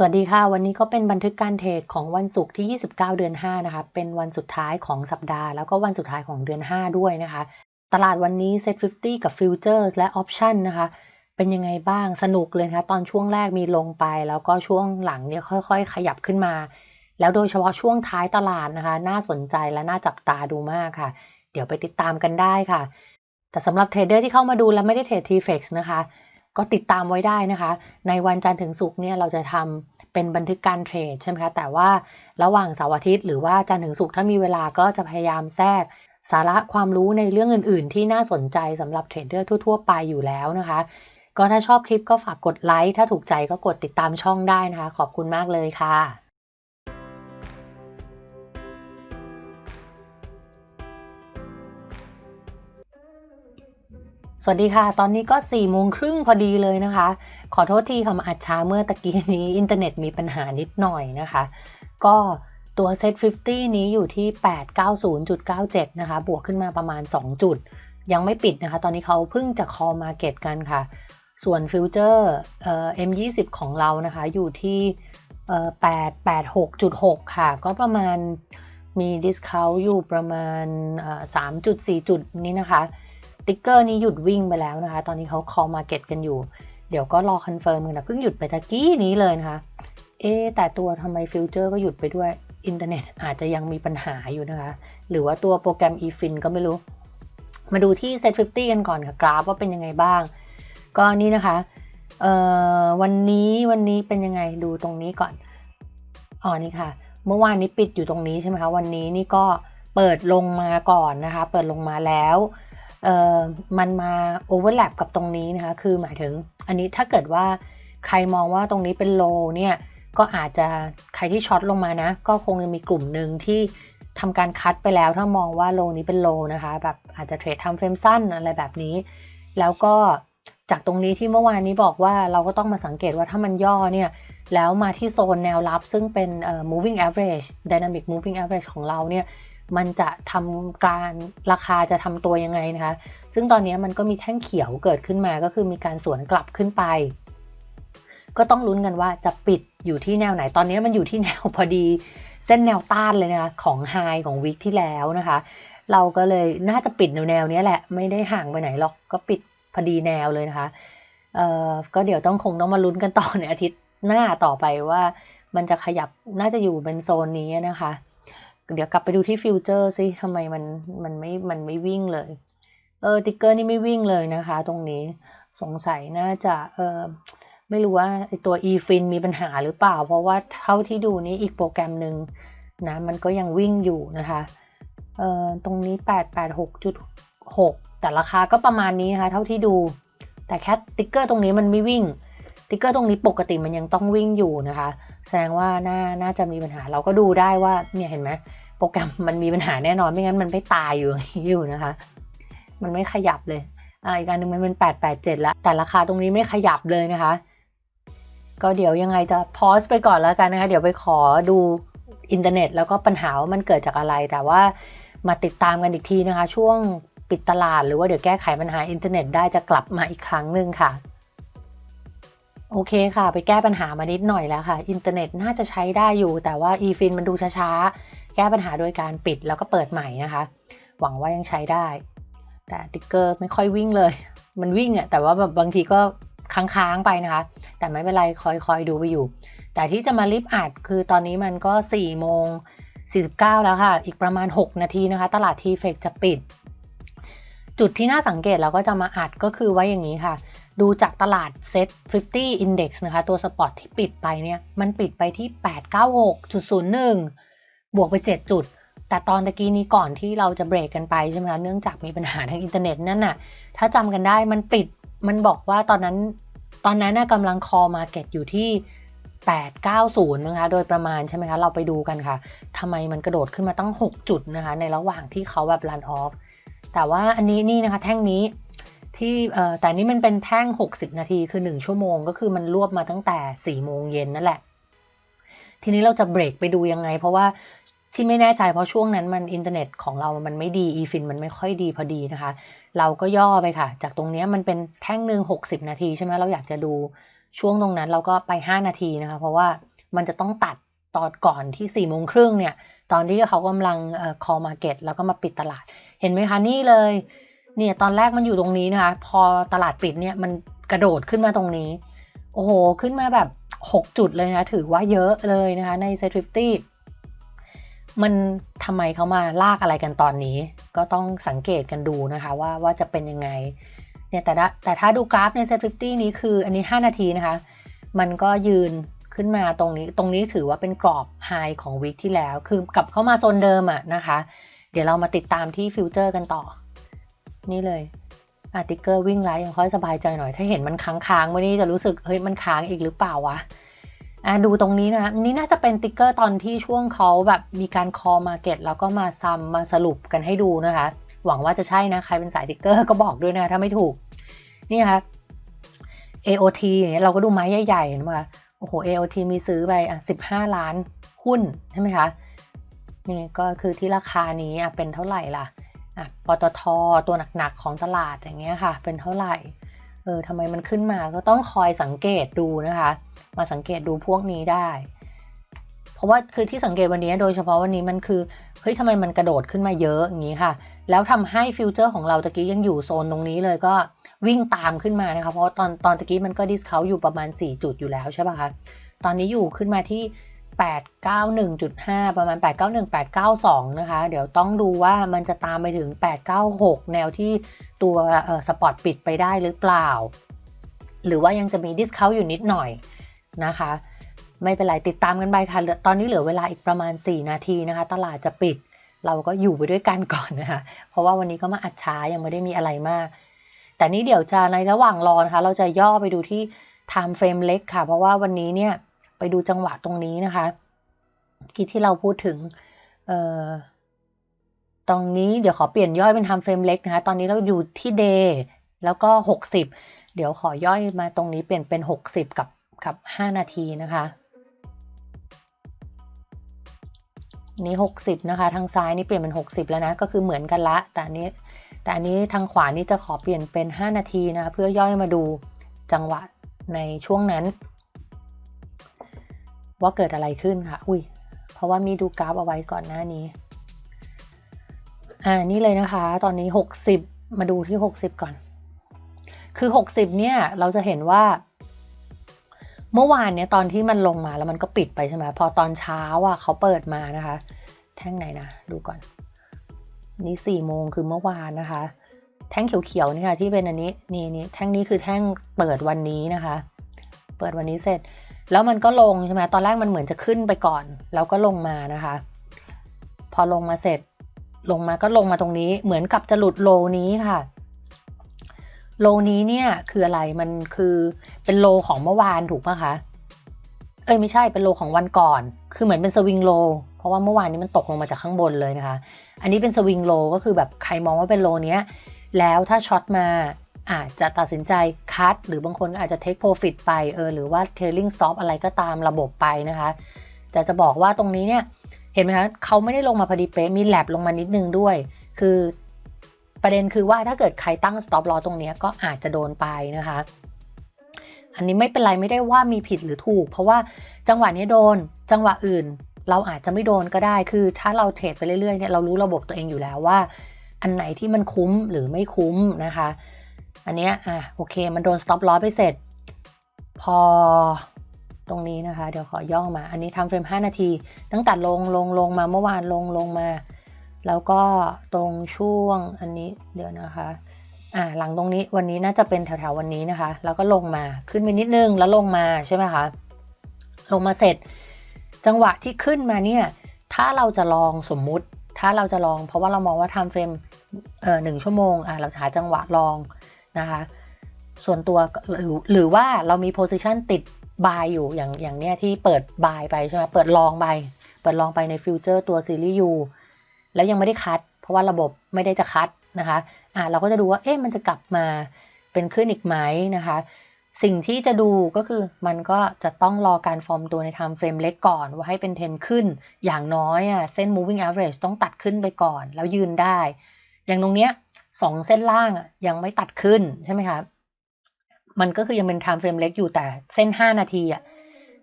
สวัสดีค่ะ วันนี้ก็เป็นบันทึกการเทรดของวันศุกร์ที่ 29 เดือน 5 นะคะ เป็นวันสุดท้ายของสัปดาห์แล้วก็วันสุดท้ายของเดือน 5 ด้วยนะคะ ตลาดวันนี้ Set 50 กับ Futures และ Option นะคะ เป็นยังไงบ้างสนุกเลยนะคะ ตอนช่วงแรกมีลงไป แล้วก็ช่วงหลังเนี่ยค่อย ๆ ขยับขึ้นมา แล้วโดยเฉพาะช่วงท้ายตลาดนะคะ น่าสนใจและน่าจับตาดูมากค่ะ เดี๋ยวไปติดตามกันได้ค่ะ แต่สำหรับเทรดเดอร์ที่เข้ามาดูแล้วไม่ได้เทรด TFX นะคะ ก็ติดตามไว้ได้นะคะ ในวันจันทร์ถึงศุกร์เนี่ยเราจะทำเป็นบันทึกการเทรดใช่ไหมคะ แต่ว่าระหว่างเสาร์อาทิตย์หรือว่าจันทร์ถึงศุกร์ถ้ามีเวลาก็จะพยายามแทรกสาระความรู้ในเรื่องอื่น ๆ ที่น่าสนใจสำหรับเทรดเดอร์ทั่ว ๆ ไปอยู่แล้วนะคะ ก็ถ้าชอบคลิปก็ฝากกดไลค์ ถ้าถูกใจก็กดติดตามช่องได้นะคะ ขอบคุณมากเลยค่ะ วัสดีค่ะ ตอนนี้ก็4ี่โมงครึ่งพอดีเลยนะคะ ขอโทษทีค่ะมาอัดช้าเมื่อตะกี้นี้อินเทอร์เน็ตมีปัญหานิดหน่อยนะคะ ก็ตัว Set 50 นี้อยู่ที่ 890.97 นะคะ บวกขึ้นมาประมาณ 2 จุด ยังไม่ปิดนะคะ ตอนนี้เขาเพิ่งจะ call market กันค่ะ ส่วนฟิวเจอร์เอ่อ M20 ของเรานะคะอยู่ที่เอ่อ886.6ค่ะ ก็ประมาณมี discount อยู่ประมาณเอ่อ3.4จุดนี้นะคะ ติ๊กเกอร์นี้หยุดวิ่งไปแล้วนะคะ ตอนนี้เขา call market กันอยู่ เดี๋ยวก็รอคอนเฟิร์มกันนะเพิ่งหยุดไปตะกี้นี้เลยนะคะ เอ๊แต่ตัวทำไมฟิวเจอร์ก็หยุดไปด้วย อินเทอร์เน็ตอาจจะยังมีปัญหาอยู่นะคะ หรือว่าตัวโปรแกรม eFin ก็ไม่รู้ มาดูที่ Set 50 กันก่อนค่ะ กราฟว่าเป็นยังไงบ้าง ก็นี่นะคะเอ่อวันนี้วันนี้เป็นยังไงดูตรงนี้ก่อน อ๋อนี่ค่ะ เมื่อวานนี้ปิดอยู่ตรงนี้ใช่ไหมคะ วันนี้นี่ก็เปิดลงมาก่อนนะคะ เปิดลงมาแล้ว มันมาโอเวอร์แลปกับตรงนี้นะคะ คือหมายถึงอันนี้ถ้าเกิดว่าใครมองว่าตรงนี้เป็นโลเนี่ย ก็อาจจะใครที่ช็อตลงมานะ ก็คงจะมีกลุ่มหนึ่งที่ทำการคัดไปแล้วถ้ามองว่าโลนี้เป็นโลนะคะ แบบอาจจะเทรดทำเฟรมสั้นอะไรแบบนี้ แล้วก็จากตรงนี้ที่เมื่อวานนี้บอกว่าเราก็ต้องมาสังเกตว่าถ้ามันย่อเนี่ย แล้วมาที่โซนแนวรับซึ่งเป็น moving average dynamic moving average ของเราเนี่ย มันจะทำการราคาจะทำตัวยังไงนะคะ ซึ่งตอนนี้มันก็มีแท่งเขียวเกิดขึ้นมาก็คือมีการสวนกลับขึ้นไป ก็ต้องลุ้นกันว่าจะปิดอยู่ที่แนวไหน ตอนนี้มันอยู่ที่แนวพอดี เส้นแนวต้านเลยนะคะของไฮของวิกที่แล้วนะคะ เราก็เลยน่าจะปิดแนวแนวนี้แหละ ไม่ได้ห่างไปไหนหรอก ก็ปิดพอดีแนวเลยนะคะ เอ่อ ก็เดี๋ยวต้องคงต้องมาลุ้นกันต่อในอาทิตย์หน้าต่อไปว่า มันจะขยับน่าจะอยู่เป็นโซนนี้นะคะ เดี๋ยวกลับไปดูที่ฟิวเจอร์ซิทำไมมันมันไม่มันไม่วิ่งเลย เออติ๊กเกอร์นี่ไม่วิ่งเลยนะคะ ตรงนี้สงสัยน่าจะเออไม่รู้ว่าตัว eFin มีปัญหาหรือเปล่า เพราะว่าเท่าที่ดูนี้อีกโปรแกรมหนึ่งนะมันก็ยังวิ่งอยู่นะคะเออตรงนี้ 886.6 แต่ราคาก็ประมาณนี้นะคะเท่าที่ดู แต่แค่ติ๊กเกอร์ตรงนี้มันไม่วิ่ง ติ๊กเกอร์ตรงนี้ปกติมันยังต้องวิ่งอยู่นะคะ แสดงว่าน่าน่าจะมีปัญหาเราก็ดูได้ว่าเนี่ยเห็นไหมโปรแกรมมันมีปัญหาแน่นอนไม่งั้นมันไม่ตายอยู่อย่างนี้อยู่นะคะ มันไม่ขยับเลยอ่าอีกการหนึ่งมันเป็นแปดแปดเจ็ดแล้ว แต่ราคาตรงนี้ไม่ขยับเลยนะคะ ก็เดี๋ยวยังไงจะพอสไปก่อนแล้วกันนะคะ เดี๋ยวไปขอดูอินเทอร์เน็ต แล้วก็ปัญหาว่ามันเกิดจากอะไร แต่ว่ามาติดตามกันอีกทีนะคะ ช่วงปิดตลาดหรือว่าเดี๋ยวแก้ไขปัญหาอินเทอร์เน็ตได้จะกลับมาอีกครั้งหนึ่งค่ะ โอเคค่ะ ไปแก้ปัญหามานิดหน่อยแล้วค่ะ อินเทอร์เน็ตน่าจะใช้ได้อยู่ แต่ว่า eFin มันดูช้าๆ แก้ปัญหาโดยการปิดแล้วก็เปิดใหม่นะคะ หวังว่ายังใช้ได้ แต่ติ๊กเกอร์ไม่ค่อยวิ่งเลย มันวิ่งอะแต่ว่าแบบบางทีก็ค้างๆไปนะคะ แต่ไม่เป็นไรคอยๆดูไปอยู่ แต่ที่จะมารีบอัดคือตอนนี้มันก็4โมง49 แล้วค่ะ อีกประมาณ 6 นาทีนะคะ ตลาดทีเฟกจะปิด จุดที่น่าสังเกตเราก็จะมาอัดก็คือไว้อย่างนี้ค่ะ ดูจากตลาดเซ็ต50 Index นะคะตัวสปอตที่ปิดไปเนี่ยมันปิดไปที่ 896.01 บวกไป 7 จุด แต่ตอนตะกี้นี้ก่อนที่เราจะเบรกกันไปใช่ไหมคะเนื่องจากมีปัญหาทางอินเทอร์เน็ตนั่นน่ะถ้าจำกันได้มันปิดมันบอกว่าตอนนั้นตอนนั้นน่ะกำลังคอมาเก็ตอยู่ที่890 นะคะ โดยประมาณใช่ไหมคะ เราไปดูกันค่ะทำไมมันกระโดดขึ้นมาตั้ง 6 จุดนะคะ ในระหว่างที่เขาแบบรันออฟ แต่ว่าอันนี้นี่นะคะ แท่งนี้ ที่เอ่อแต่นี่มันเป็นแท่ง 60 นาทีคือ 1 ชั่วโมง ก็คือมันรวบมาตั้งแต่ 4 โมงเย็นนั่นแหละ ทีนี้เราจะเบรกไปดูยังไง เพราะว่าที่ไม่แน่ใจเพราะช่วงนั้นมันอินเทอร์เน็ตของเรามันไม่ดี eFin มันไม่ค่อยดีพอดีนะคะ เราก็ย่อไปค่ะ จากตรงนี้มันเป็นแท่งหนึ่ง60 นาทีใช่ไหมเราอยากจะดูช่วงตรงนั้นเราก็ไป 5 นาทีนะคะ เพราะว่ามันจะต้องตัดตอนก่อนที่4ี่โมงครึ่งเนี่ย ตอนที่เขากำลัง call market แล้วก็มาปิดตลาด เห็นไหมคะนี่เลย เนี่ยตอนแรกมันอยู่ตรงนี้นะคะ พอตลาดปิดเนี่ยมันกระโดดขึ้นมาตรงนี้ โอ้โห ขึ้นมาแบบ 6 จุดเลยนะ ถือว่าเยอะเลยนะคะ ในเซ t 50มันทำไมเขามาลากอะไรกันตอนนี้ ก็ต้องสังเกตกันดูนะคะว่าว่าจะเป็นยังไงเนี่ยแต่แต่ถ้าดูกราฟในเซ t 50นี้คืออันนี้ 5 นาทีนะคะ มันก็ยืนขึ้นมาตรงนี้ ตรงนี้ถือว่าเป็นกรอบไฮของวีคที่แล้ว คือกลับเข้ามาโซนเดิมอะนะคะ เดี๋ยวเรามาติดตามที่ฟิวเจอร์กันต่อ นี่เลยอาร์ติเกอร์วิ่งไลท์ยังค่อยสบายใจหน่อย ถ้าเห็นมันค้างๆวันนี้จะรู้สึกเฮ้ยมันค้างอีกหรือเปล่าวะอะดูตรงนี้นะนี่น่าจะเป็นติ๊กเกอร์ตอนที่ช่วงเขาแบบมีการคอมาเก็ตแล้วก็มาซัมมาสรุปกันให้ดูนะคะ หวังว่าจะใช่นะใครเป็นสายติ๊กเกอร์ก็บอกด้วยนะถ้าไม่ถูก นี่ค่ะ AOT อย่างเงี้ยเราก็ดูไม้ใหญ่ๆเห็นไหมโอ้โห AOT มีซื้อไปอะ15ล้านหุ้นใช่ไหมคะนี่ก็คือที่ราคานี้อะเป็นเท่าไหร่ล่ะ ปตทตัวหนักๆของตลาดอย่างเงี้ยค่ะ เป็นเท่าไหร่เออทำไมมันขึ้นมาก็ต้องคอยสังเกตดูนะคะ มาสังเกตดูพวกนี้ได้ เพราะว่าคือที่สังเกตวันนี้โดยเฉพาะวันนี้มันคือเฮ้ยทำไมมันกระโดดขึ้นมาเยอะอย่างนี้ค่ะ แล้วทำให้ฟิวเจอร์ของเราตะกี้ยังอยู่โซนตรงนี้เลยก็วิ่งตามขึ้นมานะคะ เพราะตอนตอนตะกี้มันก็ดิสเขาอยู่ประมาณ 4 จุดอยู่แล้วใช่ป่ะคะตอนนี้อยู่ขึ้นมาที่ 891.5 ประมาณ 891 892 นะคะ เดี๋ยวต้องดูว่ามันจะตามไปถึง 896 แนวที่ตัวสปอร์ตปิดไปได้หรือเปล่า หรือว่ายังจะมีดิสเขาอยู่นิดหน่อยนะคะ ไม่เป็นไรติดตามกันไปค่ะ ตอนนี้เหลือเวลาอีกประมาณ 4 นาทีนะคะ ตลาดจะปิด เราก็อยู่ไปด้วยกันก่อนนะคะ เพราะว่าวันนี้ก็มาอัดช้ายังไม่ได้มีอะไรมาก แต่นี้เดี๋ยวจะในระหว่างรอนะคะ เราจะย่อไปดูที่ time frame เล็กค่ะ เพราะว่าวันนี้เนี่ย ไปดูจังหวะตรงนี้นะคะที่ที่เราพูดถึงเอ่อตรงนี้เดี๋ยวขอเปลี่ยนย่อยเป็น time frame เล็กนะคะ ตอนนี้เราอยู่ที่ day แล้วก็ 60 เดี๋ยวขอย่อยมาตรงนี้เปลี่ยนเป็น 60 กับกับ 5 นาทีนะคะ นี้ 60 นะคะ ทางซ้ายนี่เปลี่ยนเป็น 60 แล้วนะ ก็คือเหมือนกันละ แต่อันนี้ แต่อันนี้ทางขวานี่จะขอเปลี่ยนเป็น 5 นาทีนะคะ เพื่อย่อยมาดูจังหวะในช่วงนั้น ว่าเกิดอะไรขึ้นค่ะ อุ้ย เพราะว่ามีดูกราฟเอาไว้ก่อนหน้านี้ อ่า นี่เลยนะคะ ตอนนี้ 60 มาดูที่ 60 ก่อน คือ 60 เนี่ย เราจะเห็นว่า เมื่อวานเนี่ยตอนที่มันลงมาแล้วมันก็ปิดไปใช่ไหม พอตอนเช้าอะเขาเปิดมานะคะ แท่งไหนนะ ดูก่อน นี่สี่โมงคือเมื่อวานนะคะ แท่งเขียวๆนี่ค่ะที่เป็นอันนี้ นี่นี่แท่งนี้คือแท่งเปิดวันนี้นะคะ เปิดวันนี้เสร็จ แล้วมันก็ลงใช่ไหมตอนแรกมันเหมือนจะขึ้นไปก่อน แล้วก็ลงมานะคะ พอลงมาเสร็จ ลงมาก็ลงมาตรงนี้ เหมือนกับจะหลุดโลนี้ค่ะโลนี้เนี่ยคืออะไรมันคือเป็นโลของเมื่อวานถูกปะคะ เอ้ยไม่ใช่เป็นโลของวันก่อน คือเหมือนเป็นสวิงโล เพราะว่าเมื่อวานนี้มันตกลงมาจากข้างบนเลยนะคะ อันนี้เป็นสวิงโลก็คือแบบใครมองว่าเป็นโลเนี้ย แล้วถ้าช็อตมา อาจจะตัดสินใจคัดหรือบางคนก็อาจจะเทคโปรฟิตไปเออหรือว่าเท i ลิงสต็อปอะไรก็ตามระบบไปนะคะแต่จะบอกว่าตรงนี้เนี่ยเห็นไหมคะเขาไม่ได้ลงมาพอดีเป๊ะมีแลบลงมานิดนึงด้วย คือประเด็นคือว่าถ้าเกิดใครตั้งสต็อปรอตรงนี้ก็อาจจะโดนไปนะคะ อันนี้ไม่เป็นไรไม่ได้ว่ามีผิดหรือถูก เพราะว่าจังหวะนี้โดนจังหวะอื่น เราอาจจะไม่โดนก็ได้ คือถ้าเราเทรดไปเรื่อยๆเนี่ยเรารู้ระบบตัวเองอยู่แล้วว่า อันไหนที่มันคุ้มหรือไม่คุ้มนะคะ อันเนี้ยอะโอเค มันโดน stop loss ไปเสร็จ พอตรงนี้นะคะ เดี๋ยวขอย่อมา อันนี้ทำเฟรม 5 นาที ตั้งแต่ลงลงลงมาเมื่อวานลงลงมา แล้วก็ตรงช่วงอันนี้เดี๋ยวนะคะอ่าหลังตรงนี้วันนี้น่าจะเป็นแถวๆวันนี้นะคะ แล้วก็ลงมาขึ้นไปนิดนึงแล้วลงมาใช่ไหมคะลงมาเสร็จ จังหวะที่ขึ้นมาเนี่ย ถ้าเราจะลองสมมุติ ถ้าเราจะลอง เพราะว่าเรามองว่าทำเฟรมเอ่อหนึ่งชั่วโมงอ่าเราหาจังหวะลอง นะคะ ส่วนตัวหรือหรือว่าเรามี position ติดบายอยู่อย่างอย่างเนี้ยที่เปิดบายไปใช่ไหมเปิดลองไป เปิดลองไปในฟิวเจอร์ตัวซีรีส์ U แล้วยังไม่ได้คัด เพราะว่าระบบไม่ได้จะคัดนะคะอ่าเราก็จะดูว่าเอ๊ะมันจะกลับมาเป็นขึ้นอีกไหมนะคะ สิ่งที่จะดูก็คือมันก็จะต้องรอการฟอร์มตัวใน time frame เล็กก่อน ว่าให้เป็นเทนขึ้น อย่างน้อยอะเส้น moving average ต้องตัดขึ้นไปก่อน แล้วยืนได้ อย่างตรงเนี้ย สองเส้นล่างอะยังไม่ตัดขึ้นใช่ไหมคะมันก็คือยังเป็น time frame เล็กอยู่แต่เส้น 5 นาทีอะ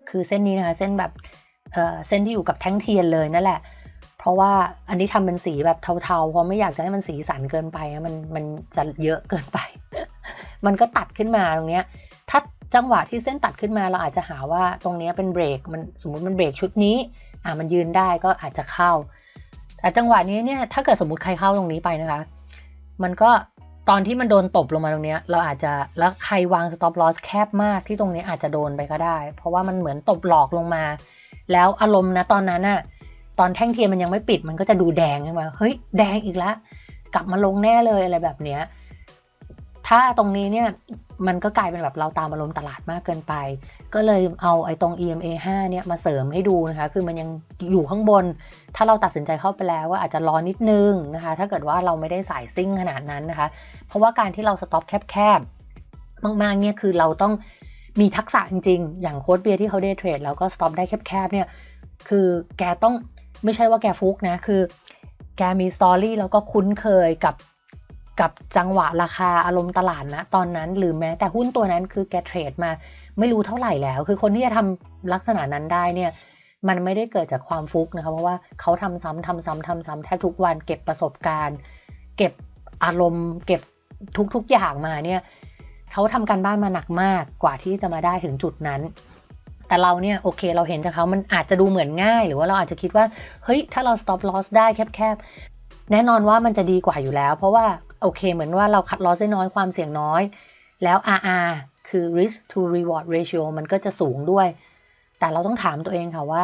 คือเส้นนี้นะคะเส้นแบบเอ่อเส้นที่อยู่กับแท่งเทียนเลยนั่นแหละ เพราะว่าอันนี้ทำเป็นสีแบบเทาๆ เพราะไม่อยากจะให้มันสีสันเกินไปมันมันจะเยอะเกินไป มันก็ตัดขึ้นมาตรงเนี้ย ถ้าจังหวะที่เส้นตัดขึ้นมาเราอาจจะหาว่าตรงเนี้ยเป็นเบรกมันสมมุติมันเบรกชุดนี้อะมันยืนได้ก็อาจจะเข้าแต่จังหวะนี้เนี่ยถ้าเกิดสมมติใครเข้าตรงนี้ไปนะคะ มันก็ตอนที่มันโดนตบลงมาตรงเนี้ย เราอาจจะแล้วใครวาง stop loss แคบมากที่ตรงนี้อาจจะโดนไปก็ได้ เพราะว่ามันเหมือนตบหลอกลงมา แล้วอารมณ์นะตอนนั้นอะตอนแท่งเทียนมันยังไม่ปิดมันก็จะดูแดงขึ้นมาเฮ้ยแดงอีกแล้วกลับมาลงแน่เลยอะไรแบบเนี้ย ถ้าตรงนี้เนี่ยมันก็กลายเป็นแบบเราตามอารมณ์ตลาดมากเกินไป ก็เลยเอาไอ้ตรง EMA 5เนี่ยมาเสริมให้ดูนะคะ คือมันยังอยู่ข้างบน ถ้าเราตัดสินใจเข้าไปแล้วว่าอาจจะรอนิดนึงนะคะ ถ้าเกิดว่าเราไม่ได้สายซิ่งขนาดนั้นนะคะ เพราะว่าการที่เราสต็อปแคบๆ มากๆเนี่ยคือเราต้องมีทักษะจริงๆ อย่างโค้ดเบียร์ที่เขาได้เทรดแล้วก็สต็อปได้แคบๆเนี่ย คือแกต้องไม่ใช่ว่าแกฟุกนะ คือ แกมีสตอรี่แล้วก็คุ้นเคยกับ กับจังหวะราคาอารมณ์ตลาดนะตอนนั้น หรือแม้แต่หุ้นตัวนั้นคือแกเทรดมาไม่รู้เท่าไหร่แล้ว คือคนที่จะทำลักษณะนั้นได้เนี่ยมันไม่ได้เกิดจากความฟุกนะคะเพราะว่าเขาทำซ้ำทำซ้ำทำซ้ำแทบทุกวันเก็บประสบการณ์ เก็บอารมณ์ เก็บทุกๆอย่างมาเนี่ยเขาทำการบ้านมาหนักมากกว่าที่จะมาได้ถึงจุดนั้น แต่เราเนี่ยโอเคเราเห็นจากเขามันอาจจะดูเหมือนง่าย หรือว่าเราอาจจะคิดว่าเฮ้ยถ้าเรา stop loss ได้แคบๆแน่นอนว่ามันจะดีกว่าอยู่แล้ว เพราะว่า โอเค เหมือนว่าเราคัด loss ได้น้อยความเสี่ยงน้อย แล้ว RR คือ risk to reward ratio มันก็จะสูงด้วย แต่เราต้องถามตัวเองค่ะว่า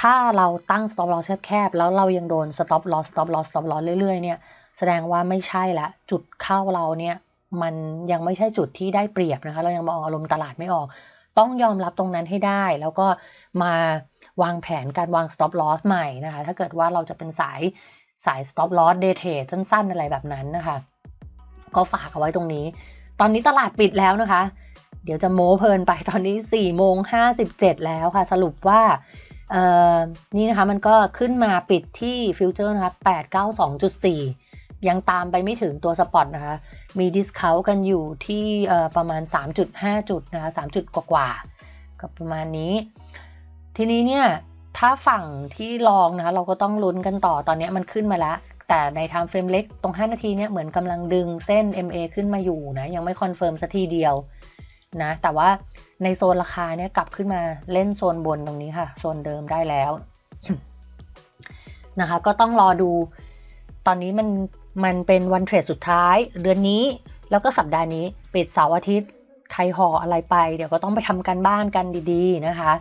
ถ้าเราตั้ง stop loss แคบๆแล้วเรายังโดน stop loss stop loss stop loss เรื่อยๆ เนี่ยแสดงว่าไม่ใช่ละจุดเข้าเราเนี่ยมันยังไม่ใช่จุดที่ได้เปรียบนะคะ เรายังมองอารมณ์ตลาดไม่ออก ต้องยอมรับตรงนั้นให้ได้ แล้วก็มาวางแผนการวาง stop loss ใหม่นะคะ ถ้าเกิดว่าเราจะเป็นสาย สาย stop loss day trade สั้นๆ อะไรแบบนั้นนะคะ ก็ฝากเอาไว้ตรงนี้ ตอนนี้ตลาดปิดแล้วนะคะ เดี๋ยวจะโม้เพลินไปตอนนี้4ี่โมงห้แล้วค่ะ สรุปว่านี่นะคะมันก็ขึ้นมาปิดที่ฟิวเจอร์นะคะ892.4 ยังตามไปไม่ถึงตัวสปอตนะคะ มีดิสคาวกันอยู่ที่ประมาณ 3.5 จุดนะคะ3จุดกว่าๆก็ประมาณนี้ ทีนี้เนี่ย ถ้าฝั่งที่ลองนะคะเราก็ต้องลุ้นกันต่อตอนนี้มันขึ้นมาแล้ว แต่ใน time frame เล็กตรง 5 นาทีเนี่ยเหมือนกำลังดึงเส้น MA ขึ้นมาอยู่นะ ยังไม่คอนเฟิร์มสักทีเดียวนะแต่ว่าในโซนราคาเนี่ยกลับขึ้นมาเล่นโซนบนตรงนี้ค่ะ โซนเดิมได้แล้วนะคะก็ต้องรอดู ตอนนี้มันมันเป็นวันเทรดสุดท้าย เดือนนี้แล้วก็สัปดาห์นี้ปิดเสาร์อาทิตย์ใครห่ออะไรไป เดี๋ยวก็ต้องไปทำกันบ้านกันดี ๆ นะคะ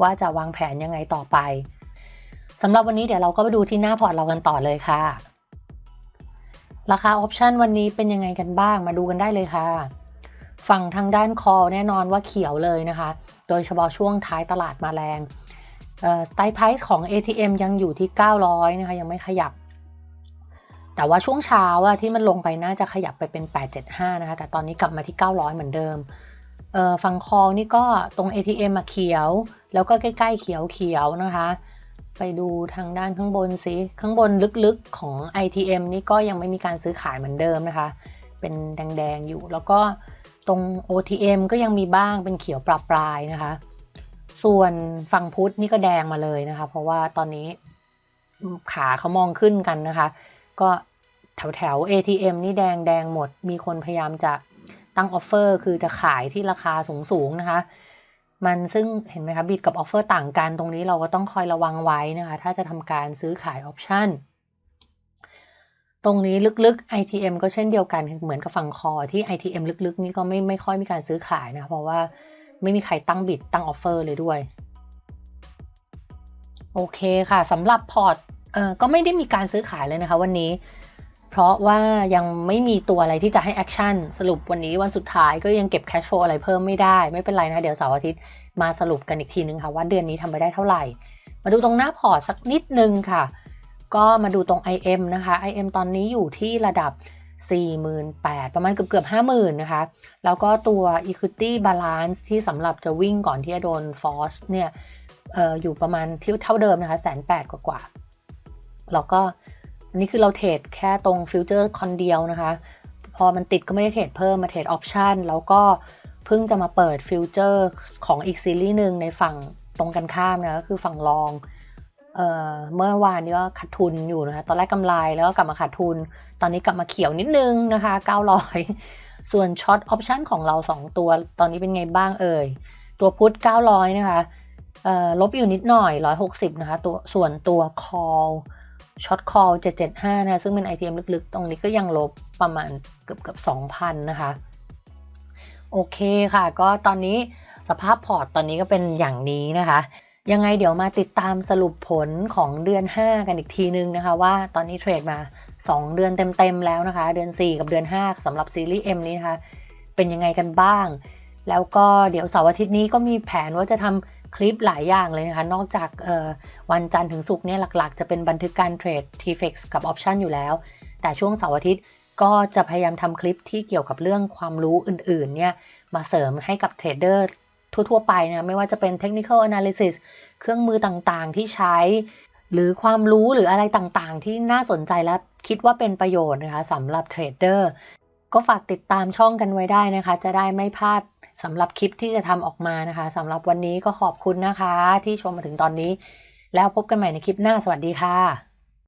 ว่าจะวางแผนยังไงต่อไปสำหรับวันนี้เดี๋ยวเราก็ไปดูที่หน้าพอร์ตเรากันต่อเลยค่ะ ราคาออปชันวันนี้เป็นยังไงกันบ้างมาดูกันได้เลยค่ะ ฝั่งทางด้านคอแน่นอนว่าเขียวเลยนะคะ โดยเฉพาะช่วงท้ายตลาดมาแรงสไตล์ไพรซ์ของ ATM ยังอยู่ที่ 900 นะคะ ยังไม่ขยับ แต่ว่าช่วงเช้าอะที่มันลงไปน่าจะขยับไปเป็น 875 นะคะ แต่ตอนนี้กลับมาที่ 900 เหมือนเดิม ฝั่งคอนี่ก็ตรง ATM มาเขียว แล้วก็ใกล้ๆเขียวเขียวนะคะ ไปดูทางด้านข้างบนสิข้างบนลึกๆของ ITM นี่ก็ยังไม่มีการซื้อขายเหมือนเดิมนะคะ เป็นแดงๆอยู่ แล้วก็ตรง OTM ก็ยังมีบ้างเป็นเขียวปราปลายนะคะ ส่วนฝั่งพุทธนี่ก็แดงมาเลยนะคะ เพราะว่าตอนนี้ขาเขามองขึ้นกันนะคะ ก็แถวแถว ATM นี่แดงแดงหมด มีคนพยายามจะ ตั้งออฟเฟอร์คือจะขายที่ราคาสูงๆนะคะ มันซึ่งเห็นไหมคะบิดกับออฟเฟอร์ต่างกันตรงนี้เราก็ต้องคอยระวังไว้นะคะ ถ้าจะทำการซื้อขายออปชันตรงนี้ลึกๆ ITM ก็เช่นเดียวกันเหมือนกับฝั่งคอที่ ITM ลึกๆ นี่ก็ไม่ไม่ค่อยมีการซื้อขายนะ เพราะว่าไม่มีใครตั้งบิดตั้งออฟเฟอร์เลยด้วย โอเคค่ะสำหรับพอร์ตเอ่อก็ไม่ได้มีการซื้อขายเลยนะคะวันนี้ เพราะว่ายังไม่มีตัวอะไรที่จะให้แอคชั่นสรุปวันนี้วันสุดท้ายก็ยังเก็บแคชโฟอะไรเพิ่มไม่ได้ ไม่เป็นไรนะ เดี๋ยวเสาร์อาทิตย์มาสรุปกันอีกทีนึงค่ะ ว่าเดือนนี้ทำไปได้เท่าไหร่ มาดูตรงหน้าพอร์ตสักนิดนึงค่ะ ก็มาดูตรง IM นะคะ IM ตอนนี้อยู่ที่ระดับ 48,000 ประมาณเกือบเกือบ50,000 นะคะ แล้วก็ตัว equity balance ที่สำหรับจะวิ่งก่อนที่จะโดน force เนี่ยอออยู่ประมาณที่เท่าเดิมนะคะแสนแปดกว่าๆแล้วก็ อันนี้คือเราเทรดแค่ตรงฟิวเจอร์คอนเดียวนะคะ พอมันติดก็ไม่ได้เทรดเพิ่มมาเทรดออปชันแล้วก็เพิ่งจะมาเปิดฟิวเจอร์ของอีกซีรีส์หนึ่งในฝั่งตรงกันข้ามนะก็คือฝั่งรองเออเมื่อวานนี้ก็ขาดทุนอยู่นะคะ ตอนแรกกำไรแล้วก็กลับมาขาดทุน ตอนนี้กลับมาเขียวนิดนึงนะคะ 900 ส่วนช็อตออปชันของเรา 2 ตัว ตอนนี้เป็นไงบ้างเอ่ย ตัวพุท900 นะคะลบอยู่นิดหน่อย 160 นะคะ ตัวส่วนตัว call ช็อต call 775 นะ ซึ่งเป็น ITM ลึกๆ ตรงนี้ก็ยังลบประมาณเกือบเกือบ2,000 นะคะ โอเคค่ะ ก็ตอนนี้สภาพพอร์ตตอนนี้ก็เป็นอย่างนี้นะคะ ยังไงเดี๋ยวมาติดตามสรุปผลของเดือน 5 กันอีกทีนึงนะคะ ว่าตอนนี้เทรดมา 2 เดือนเต็มๆแล้วนะคะ เดือน 4 กับเดือน 5สำหรับซีรีส์ M นี้นะคะ เป็นยังไงกันบ้าง แล้วก็เดี๋ยวเสาร์อาทิตย์นี้ก็มีแผนว่าจะทำ คลิปหลายอย่างเลยนะคะ นอกจากวันจันทร์ถึงศุกร์เนี่ยหลักๆ จะเป็นบันทึกการเทรด TFX กับ Option อยู่แล้ว แต่ช่วงเสาร์อาทิตย์ก็จะพยายามทำคลิปที่เกี่ยวกับเรื่องความรู้อื่นๆเนี่ยมาเสริมให้กับเทรดเดอร์ทั่วๆไปนะไม่ว่าจะเป็น Technical Analysis เครื่องมือต่างๆที่ใช้ หรือความรู้หรืออะไรต่างๆ ที่น่าสนใจและคิดว่าเป็นประโยชน์นะคะสำหรับเทรดเดอร์ก็ฝากติดตามช่องกันไว้ได้นะคะ จะได้ไม่พลาด สำหรับคลิปที่จะทำออกมานะคะสำหรับวันนี้ก็ขอบคุณนะคะ ที่ชมมาถึงตอนนี้ แล้วพบกันใหม่ในคลิปหน้าสวัสดีค่ะ